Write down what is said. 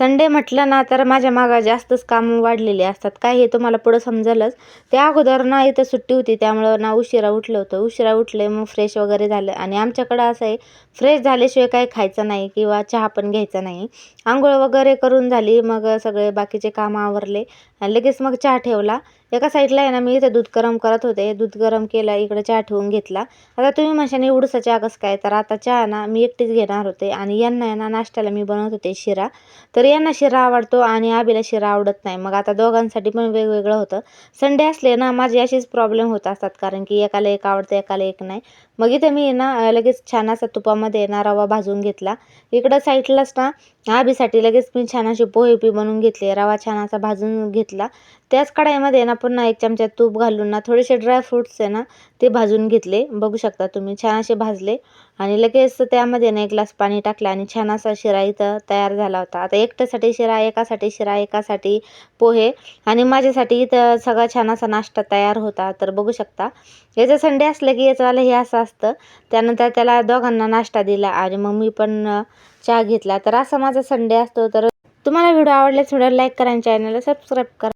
Sunday म्हटलं ना तर माझ्या मागा जास्तच कामं वाढलेली असतात. काय हे तुम्हाला पुढं समजेलच? त्या अगोदर ना इथं सुट्टी होती त्यामुळं ना उशिरा उठलं होतं. उशिरा उठले मग फ्रेश वगैरे झालं. आणि आमच्याकडं असं आहे फ्रेश झाल्याशिवाय काही खायचं नाही किंवा चहा पण घ्यायचा नाही. आंघोळ वगैरे करून झाली मग सगळे बाकीचे कामं आवरले. आणि लगेच मग चहा ठेवला. एका साईडला आहे ना मी इथं दूध गरम करत होते. दूध गरम केला इकडे चहा ठेवून घेतला. आता तुम्ही म्हणशाने एवढंसा चहा कसं काय? तर आता चहा ना मी एकटीच घेणार होते. आणि यांना आहे ना नाश्त्याला मी बनवत होते शिरा. तर यांना शिरा आवडतो आणि आबीला शिरा आवडत नाही. मग आता दोघांसाठी पण वेगवेगळं होतं. संडे असले ना माझे असेच प्रॉब्लेम होत असतात. कारण की एकाला एक आवडतं एकाला एक नाही. मग इथं मी ना लगेच छान असा तुपामध्ये ना रवा भाजून घेतला. इकडं साईडलाच ना आबीसाठी लगेच मी छान अशी पोहेपी बनवून घेतली. रवा छान असा भाजून घेतला. त्याच कढाईमध्ये ना पुन्हा एक चमचा तूप घालून ना थोडेसे ड्रायफ्रूट्स आहे ना ते भाजून घेतले. बघू शकता तुम्ही छान असे भाजले. आणि लगेच त्यामध्ये ना एक ग्लास पाणी टाकलं आणि छान असा शिरा इथं तयार झाला होता. आता एकट्यासाठी शिरा एकासाठी शिरा एकासाठी पोहे आणि माझ्यासाठी इथं सगळा छान असा नाश्ता तयार होता. तर बघू शकता. याचं संडे असलं की याचं हे असं असतं. त्यानंतर त्याला दोघांना नाश्ता दिला आणि मग मी पण चहा घेतला. तर असा माझा संडे असतो. तर तुम्हाला व्हिडिओ आवडल्यास व्हिडिओ लाईक करा आणि चॅनलला सबस्क्राईब करा.